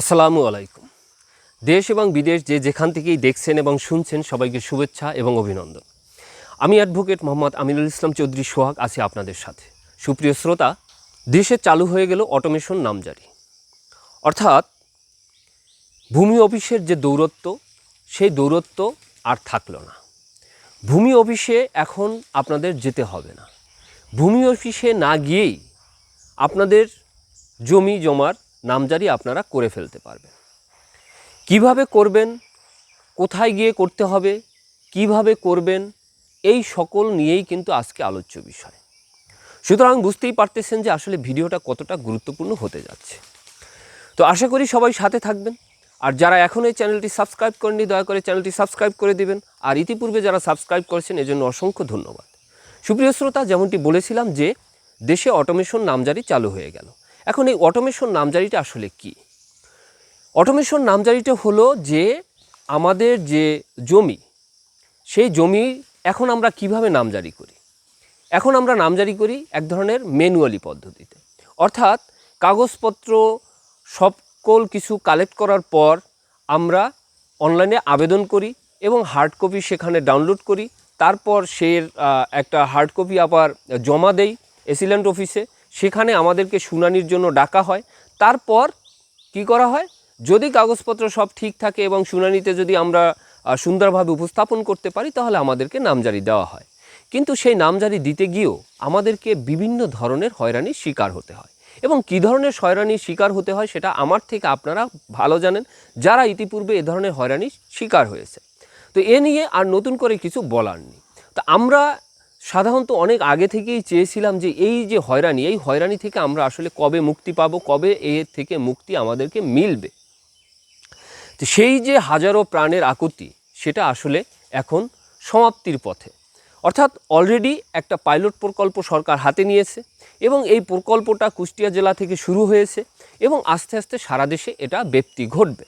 আসসালামু আলাইকুম। দেশ এবং বিদেশ যে যেখান থেকেই দেখছেন এবং শুনছেন সবাইকে শুভেচ্ছা এবং অভিনন্দন। আমি অ্যাডভোকেট মোহাম্মদ আমিনুল ইসলাম চৌধুরী সোহাগ আছি আপনাদের সাথে। সুপ্রিয় শ্রোতা, দেশে চালু হয়ে গেল অটোমেশন নামজারি। অর্থাৎ ভূমি অফিসের যে দৌরত্ব, সেই দৌরত্ব আর থাকল না। ভূমি অফিসে এখন আপনাদের যেতে হবে না। ভূমি অফিসে না গিয়েই আপনাদের জমি জমার নামজারি আপনারা করে ফেলতে পারবেন। কীভাবে করবেন? কোথায় গিয়ে করতে হবে? কীভাবে করবেন? এই সকল নিয়েই কিন্তু আজকে আলোচ্য বিষয়। সুতরাং বুঝতেই পারতেছেন যে আসলে ভিডিওটা কতটা গুরুত্বপূর্ণ হতে যাচ্ছে। তো আশা করি সবাই সাথে থাকবেন। আর যারা এখন এই চ্যানেলটি সাবস্ক্রাইব করেননি, দয়া করে চ্যানেলটি সাবস্ক্রাইব করে দিবেন। আর ইতিপূর্বে যারা সাবস্ক্রাইব করেছেন, এজন্য অসংখ্য ধন্যবাদ। সুপ্রিয় শ্রোতা, যেমনটি বলেছিলাম যে দেশে অটোমেশন নামজারি চালু হয়ে গেল। এখন এই অটোমেশন নামজারিটা আসলে কি? অটোমেশন নামজারিটা হলো যে আমাদের যে জমি, সেই জমি এখন আমরা কীভাবে নামজারি করি? এখন আমরা নামজারি করি এক ধরনের ম্যানুয়ালি পদ্ধতিতে। অর্থাৎ কাগজপত্র, সকল কিছু কালেক্ট করার পর আমরা অনলাইনে আবেদন করি এবং হার্ড কপি সেখানে ডাউনলোড করি। তারপর সে একটা হার্ড কপি আবার জমা দেই এসিল্যান্ড অফিসে সেখানে আমাদেরকে শুনানির জন্য ডাকা হয়। তারপর কি করা হয়? যদি কাগজপত্র সব ঠিক থাকে এবং শুনানিতে যদি আমরা সুন্দরভাবে উপস্থাপন করতে পারি, তাহলে আমাদেরকে নামজারি দেওয়া হয়। কিন্তু সেই নামজারি দিতে গিয়েও আমাদেরকে বিভিন্ন ধরনের হয়রানির শিকার হতে হয়। এবং কী ধরনের হয়রানির শিকার হতে হয় সেটা আমার থেকে আপনারা ভালো জানেন। যারা ইতিপূর্বে এ ধরনের হয়রানির শিকার হয়েছে। তো এ নিয়ে আর নতুন করে কিছু বলার নেই। তো আমরা সাধারণত অনেক আগে থেকেই চেয়েছিলাম যে এই যে হয়রানি, এই হয়রানি থেকে আমরা আসলে কবে মুক্তি পাবো, কবে এর থেকে মুক্তি আমাদেরকে মিলবে? তো সেই যে হাজারো প্রাণের আকুতি, সেটা আসলে এখন সমাপ্তির পথে। অর্থাৎ অলরেডি একটা পাইলট প্রকল্প সরকার হাতে নিয়েছে এবং এই প্রকল্পটা কুষ্টিয়া জেলা থেকে শুরু হয়েছে এবং আস্তে আস্তে সারা দেশে এটা ব্যক্তি ঘটবে।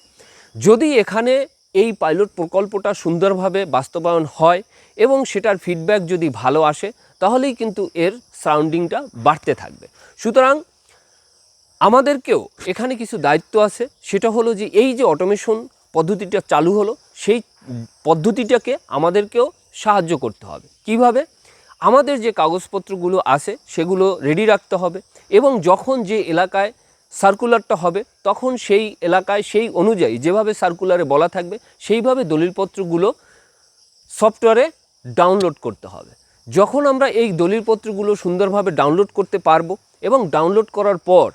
যদি এখানে এই পাইলট প্রকল্পটা সুন্দরভাবে বাস্তবায়ন হয় এবং সেটার ফিডব্যাক যদি ভালো আসে, তাহলেই কিন্তু এর সারাউন্ডিংটা বাড়তে থাকবে। সুতরাং আমাদেরকেও এখানে কিছু দায়িত্ব আছে, সেটা হলো যে এই যে অটোমেশন পদ্ধতিটা চালু হলো, সেই পদ্ধতিটাকে আমাদেরকেও সাহায্য করতে হবে। কীভাবে? আমাদের যে কাগজপত্রগুলো আছে, সেগুলো রেডি রাখতে হবে এবং যখন যে এলাকায় সার্কুলারটা হবে, তখন সেই এলাকায় সেই অনুযায়ী যেভাবে সার্কুলারে বলা থাকবে, সেইভাবে দলিলপত্রগুলো সফটওয়্যারে ডাউনলোড করতে হবে। যখন আমরা এই দলিলপত্রগুলো সুন্দরভাবে ডাউনলোড করতে পারব এবং ডাউনলোড করার পর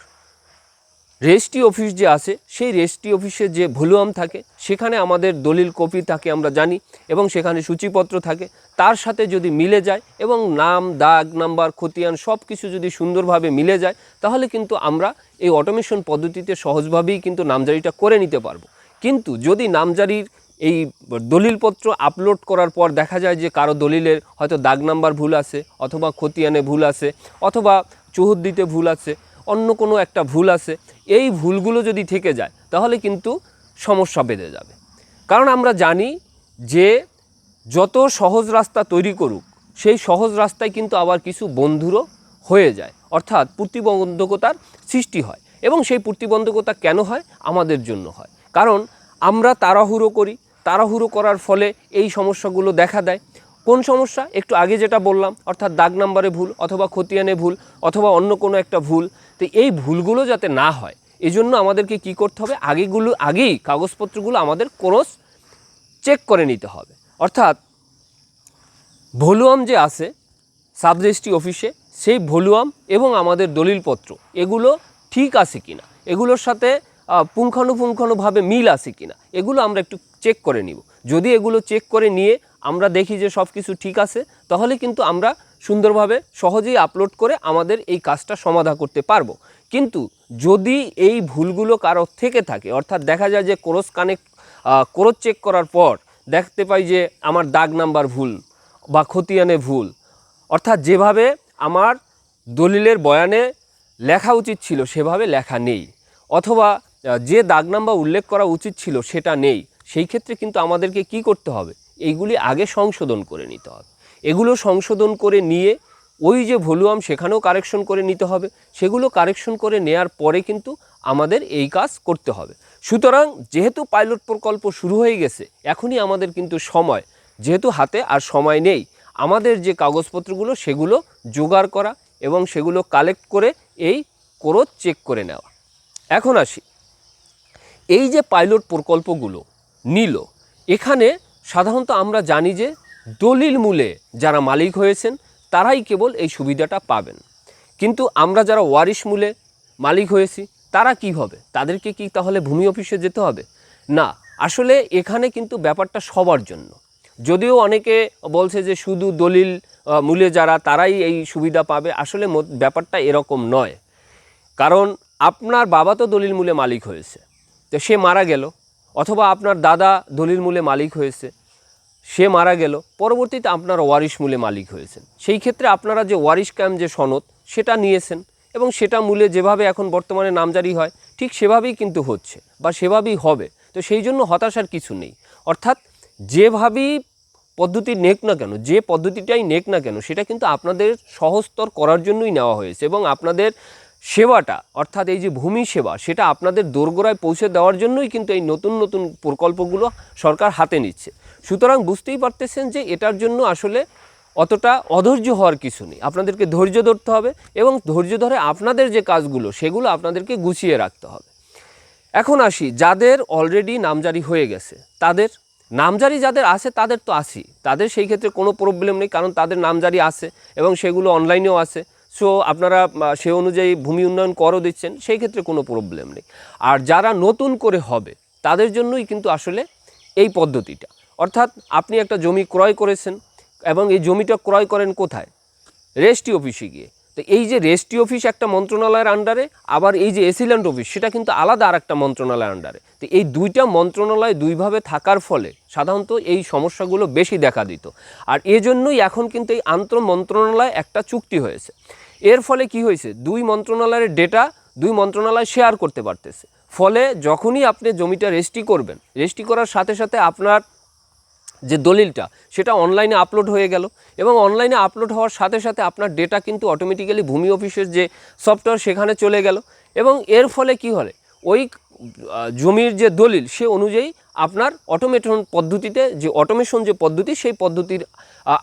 রেজিস্ট্রি অফিস যে আছে, সেই রেজিস্ট্রি অফিসে যে ভলিউম থাকে, সেখানে আমাদের দলিল কপি থাকে আমরা জানি এবং সেখানে সূচিপত্র থাকে। তার সাথে যদি মিলে যায় এবং নাম, দাগ, নাম্বার, খতিয়ান সব কিছু যদি সুন্দরভাবে মিলে যায়, তাহলে কিন্তু আমরা এই অটোমেশন পদ্ধতিতে সহজভাবেই কিন্তু নামজারিটা করে নিতে পারব। কিন্তু যদি নামজারির এই দলিলপত্র আপলোড করার পর দেখা যায় যে কারও দলিলের হয়তো দাগ নাম্বার ভুল আছে, অথবা খতিয়ানে ভুল আছে, অথবা চৌহদ্দিতে ভুল আছে, অন্য কোনো একটা ভুল আছে, এই ভুলগুলো যদি থেকে যায়, তাহলে কিন্তু সমস্যা বেঁধে যাবে। কারণ আমরা জানি যে যত সহজ রাস্তা তৈরি করুক, সেই সহজ রাস্তায় কিন্তু আবার কিছু বন্ধুরও হয়ে যায়। অর্থাৎ প্রতিবন্ধকতার সৃষ্টি হয় এবং সেই প্রতিবন্ধকতা কেন হয়? আমাদের জন্য হয়। কারণ আমরা তাড়াহুড়ো করি। তাড়াহুড়ো করার ফলে এই সমস্যাগুলো দেখা দেয়। কোন সমস্যা? একটু আগে যেটা বললাম, অর্থাৎ দাগ নাম্বারে ভুল অথবা খতিয়ানে ভুল অথবা অন্য কোনো একটা ভুল। তো এই ভুলগুলো যাতে না হয়, এজন্য আমাদেরকে কি করতে হবে? আগেগুলো, আগেই কাগজপত্রগুলো আমাদের ক্রস চেক করে নিতে হবে। অর্থাৎ ভলিউম যে আছে সাব অফিসে সেই ভলিউম এবং আমাদের দলিলপত্র, এগুলো ঠিক আছে কি না এগুলোর সাথে পুঙ্খানুপুঙ্খানুভাবে মিল আছে কি না এগুলো আমরা একটু চেক করে নিব। যদি এগুলো চেক করে নিয়ে আমরা দেখি যে সব কিছু ঠিক আছে, তাহলে কিন্তু আমরা সুন্দরভাবে সহজেই আপলোড করে আমাদের এই কাজটা সমাধা করতে পারব। কিন্তু যদি এই ভুলগুলো কারও থেকে থাকে, অর্থাৎ দেখা যায় যে ক্রস কানেক্ট ক্রস চেক করার পর দেখতে পাই যে আমার দাগ নাম্বার ভুল বা খতিয়ানে ভুল, অর্থাৎ যেভাবে আমার দলিলের বয়ানে লেখা উচিত ছিল, সেভাবে লেখা নেই। অথবা যে দাগ নাম্বার উল্লেখ করা উচিত ছিল, সেটা নেই। সেই ক্ষেত্রে কিন্তু আমাদেরকে কি করতে হবে? এইগুলি আগে সংশোধন করে নিতে হবে। এগুলো সংশোধন করে নিয়ে ওই যে ভলিউম সেখানেও কারেকশন করে নিতে হবে। সেগুলো কারেকশন করে নেয়ার পরে কিন্তু আমাদের এই কাজ করতে হবে। সুতরাং, যেহেতু পাইলট প্রকল্প শুরু হয়ে গেছে, এখনই আমাদের কিন্তু সময়। যেহেতু হাতে আর সময় নেই আমাদের যে কাগজপত্রগুলো, সেগুলো জোগাড় করা এবং সেগুলো কালেক্ট করে এই কোরো চেক করে নেওয়া। এখন আসি। এই যে পাইলট প্রকল্পগুলো নিল, এখানে সাধারণত আমরা জানি যে দলিল মূলে যারা মালিক হয়েছেন, তারাই কেবল এই সুবিধাটা পাবেন। কিন্তু আমরা যারা ওয়ারিশ মূলে মালিক হয়েছি, তারা কি হবে? তাদেরকে কি তাহলে ভূমি অফিসে যেতে হবে? না, আসলে এখানে কিন্তু ব্যাপারটা সবার জন্য। যদিও অনেকে বলছে যে শুধু দলিল মূলে যারা তারাই এই সুবিধা পাবে। আসলে ব্যাপারটা এরকম নয়। কারণ আপনার বাবা তো দলিল মূলে মালিক হয়েছে। তো সে মারা গেল, অথবা আপনার দাদা দলিল মূলে মালিক হয়েছে, সে মারা গেল, পরবর্তীতে আপনার ওয়ারিশ মূলে মালিক হয়েছেন। সেই ক্ষেত্রে আপনারা যে ওয়ারিশ ক্যাম্প যে সনদ, সেটা নিয়েছেন এবং সেটা মূলে যেভাবে এখন বর্তমানে নামজারি হয়, ঠিক সেভাবেই কিন্তু হচ্ছে বা সেভাবেই হবে। তো সেই জন্য হতাশার কিছু নেই। অর্থাৎ যেভাবেই পদ্ধতি নেক না কেন, যে পদ্ধতিটাই নেক না কেন, সেটা কিন্তু আপনাদের সহজতর করার জন্যই নেওয়া হয়েছে এবং আপনাদের সেবাটা, অর্থাৎ এই যে ভূমি সেবা, সেটা আপনাদের দোরগোড়ায় পৌঁছে দেওয়ার জন্যই কিন্তু এই নতুন নতুন প্রকল্পগুলো সরকার হাতে নিচ্ছে। সুতরাং বুঝতেই পারতেছেন যে এটার জন্য আসলে অতটা অধৈর্য হওয়ার কিছু নেই। আপনাদেরকে ধৈর্য ধরতে হবে এবং ধৈর্য ধরে আপনাদের যে কাজগুলো, সেগুলো আপনাদেরকে গুছিয়ে রাখতে হবে। এখন আসি, যাদের অলরেডি নামজারি হয়ে গেছে, তাদের নামজারি যাদের আছে, তাদের তো আছি তাদের সেই ক্ষেত্রে কোনো প্রবলেম নেই, কারণ তাদের নামজারি আছে এবং সেগুলো অনলাইনেও আছে। সো আপনারা সে অনুযায়ী ভূমি উন্নয়ন করও দিচ্ছেন, সেই ক্ষেত্রে কোনো প্রবলেম নেই। আর যারা নতুন করে হবে, তাদের জন্যই কিন্তু আসলে এই পদ্ধতিটা। অর্থাৎ আপনি একটা জমি ক্রয় করেছেন এবং এই জমিটা ক্রয় করেন কোথায়? রেজিস্ট্রি অফিসে গিয়ে। তো এই যে রেজিস্ট্রি অফিস একটা মন্ত্রণালয়ের আন্ডারে, আবার এই যে এসিল্যান্ড অফিস, সেটা কিন্তু আলাদা আর একটা মন্ত্রণালয়ের আন্ডারে। তো এই দুইটা মন্ত্রণালয় দুইভাবে থাকার ফলে সাধারণত এই সমস্যাগুলো বেশি দেখা দিত। আর এজন্যই এখন কিন্তু এই আন্তঃ মন্ত্রণালয় একটা চুক্তি হয়েছে। এর ফলে কি হয়েছে? দুই মন্ত্রণালয়ের ডেটা, দুই মন্ত্রণালয় শেয়ার করতে পারতেছে। ফলে যখনই আপনি জমিটা রেজিস্ট্রি করবেন রেজিস্ট্রি করার সাথে সাথে আপনার যে দলিলটা, সেটা অনলাইনে আপলোড হয়ে গেল এবং অনলাইনে আপলোড হওয়ার সাথে সাথে আপনার ডেটা কিন্তু অটোমেটিক্যালি ভূমি অফিসের যে সফটওয়্যার সেখানে চলে গেল এবং এর ফলে কি হলে? ওই জমির যে দলিল, সে অনুযায়ী আপনার অটোমেশন পদ্ধতিতে যে অটোমেশন যে পদ্ধতি, সেই পদ্ধতির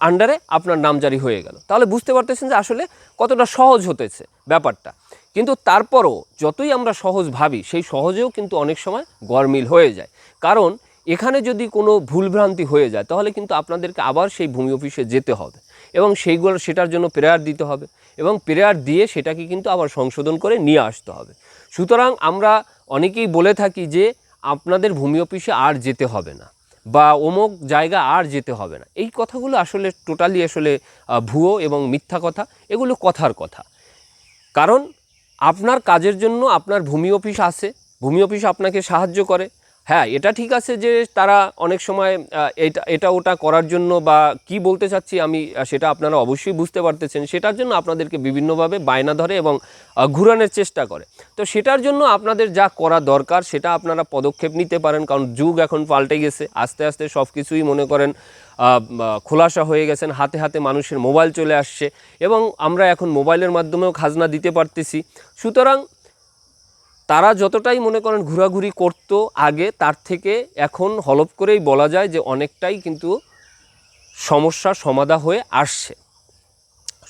আন্ডারে আপনার নামজারি হয়ে গেল। তাহলে বুঝতে পারতেছেন যে আসলে কতটা সহজ হতেছে ব্যাপারটা। কিন্তু তারপরও যতই আমরা সহজ ভাবি, সেই সহজেও কিন্তু অনেক সময় গরমিল হয়ে যায়। কারণ এখানে যদি কোনো ভুলভ্রান্তি হয়ে যায়, তাহলে কিন্তু আপনাদেরকে আবার সেই ভূমি অফিসে যেতে হবে এবং সেইগুলো, সেটার জন্য প্রেয়ার দিতে হবে এবং প্রেয়ার দিয়ে সেটাকে কিন্তু আবার সংশোধন করে নিয়ে আসতে হবে। সুতরাং আমরা অনেকেই বলে থাকি যে, আপনাদের ভূমি অফিসে আর যেতে হবে না বা অমুক জায়গা আর যেতে হবে না। এই কথাগুলো আসলে টোটালি আসলে ভুয়ো এবং মিথ্যা কথা, এগুলো কথার কথা। কারণ আপনার কাজের জন্য আপনার ভূমি অফিস আছে, ভূমি অফিস আপনাকে সাহায্য করে হ্যাঁ এটা ঠিক আছে যে তারা অনেক সময় এটা এটা ওটা করার জন্য বা কি বলতে চাচ্ছি আমি সেটা আপনারা অবশ্যই বুঝতে পারতেছেন। সেটার জন্য আপনাদেরকে বিভিন্নভাবে বায়না ধরে এবং ঘুরানোর চেষ্টা করে। তো সেটার জন্য আপনাদের যা করা দরকার সেটা আপনারা পদক্ষেপ নিতে পারেন, কারণ যুগ এখন পাল্টে গেছে। আস্তে আস্তে সব কিছুই মনে করেন খোলাসা হয়ে গেছেন। হাতে হাতে মানুষের মোবাইল চলে আসছে এবং আমরা এখন মোবাইলের মাধ্যমেও খাজনা দিতে পারতেছি। সুতরাং তারা যতটাই মনে করেন ঘোরাঘুরি করতো আগে, তার থেকে এখন হলপ করেই বলা যায় যে অনেকটাই কিন্তু সমস্যা সমাধা হয়ে আসছে।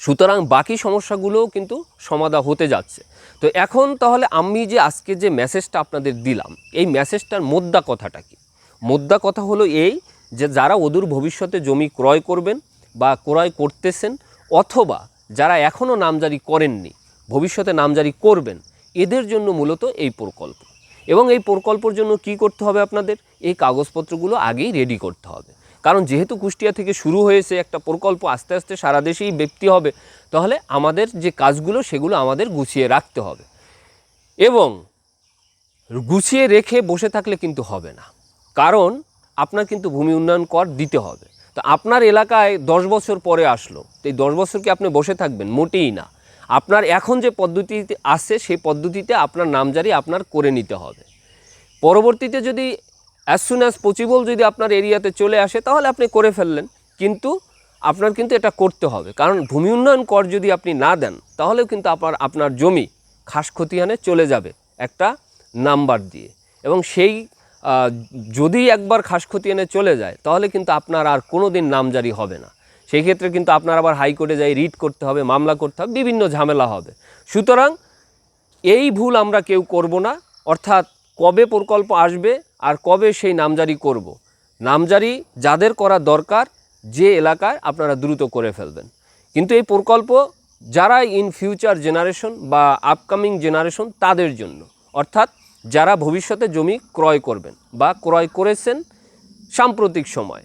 সুতরাং বাকি সমস্যাগুলোও কিন্তু সমাধা হতে যাচ্ছে। তো এখন তাহলে আমি যে আজকে যে মেসেজটা আপনাদের দিলাম, এই মেসেজটার মোদ্দা কথাটা কি? মোদ্দা কথা হলো এই যে যারা অদূর ভবিষ্যতে জমি ক্রয় করবেন বা ক্রয় করতেছেন, অথবা যারা এখনও নামজারি করেননি, ভবিষ্যতে নামজারি করবেন এদের জন্য মূলত এই প্রকল্প। এবং এই প্রকল্পর জন্য কি করতে হবে আপনাদের? এই কাগজপত্রগুলো আগেই রেডি করতে হবে। কারণ যেহেতু কুষ্টিয়া থেকে শুরু হয়েছে একটা প্রকল্প, আস্তে আস্তে সারা দেশেই ব্যক্তি হবে, তাহলে আমাদের যে কাজগুলো সেগুলো আমাদের গুছিয়ে রাখতে হবে। এবং গুছিয়ে রেখে বসে থাকলে কিন্তু হবে না। কারণ আপনার কিন্তু ভূমি উন্নয়ন কর দিতে হবে। তো আপনার এলাকায় দশ বছর পরে আসলো। তো এই দশ বছর কি আপনি বসে থাকবেন? মোটেই না। আপনার এখন যে পদ্ধতি আছে, সেই পদ্ধতিতে আপনার নামজারি আপনার করে নিতে হবে। পরবর্তীতে যদি অ্যাজ সুন অ্যাজ পসিবল যদি আপনার এরিয়াতে চলে আসে, তাহলে আপনি করে ফেললেন। কিন্তু আপনার কিন্তু এটা করতে হবে। কারণ ভূমি উন্নয়ন কর যদি আপনি না দেন, তাহলেও কিন্তু আপনার আপনার জমি খাস খতিয়ানে চলে যাবে একটা নাম্বার দিয়ে। এবং সেই যদি একবার খাস খতিয়ানে চলে যায়, তাহলে কিন্তু আপনার আর কোনো দিন নামজারি হবে না। সেই ক্ষেত্রে কিন্তু আপনার আবার হাইকোর্টে যাই রিট করতে হবে, মামলা করতে হবে, বিভিন্ন ঝামেলা হবে। সুতরাং এই ভুল আমরা কেউ করব না, অর্থাৎ কবে প্রকল্প আসবে আর কবে সেই নামজারি করব। নামজারি যাদের করা দরকার, যে এলাকায় আপনারা দ্রুত করে ফেলবেন। কিন্তু এই প্রকল্প যারা ইন ফিউচার জেনারেশন বা আপকামিং জেনারেশন তাদের জন্য। অর্থাৎ যারা ভবিষ্যতে জমি ক্রয় করবেন বা ক্রয় করেছেন সাম্প্রতিক সময়।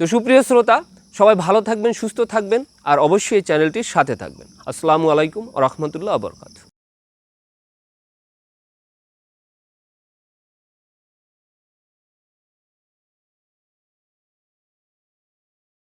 তো সুপ্রিয় শ্রোতা সবাই ভালো থাকবেন, সুস্থ থাকবেন, আর অবশ্যই এই চ্যানেলটির সাথে থাকবেন। আসসালামু আলাইকুম রহমতুল্লাহ আবরকাত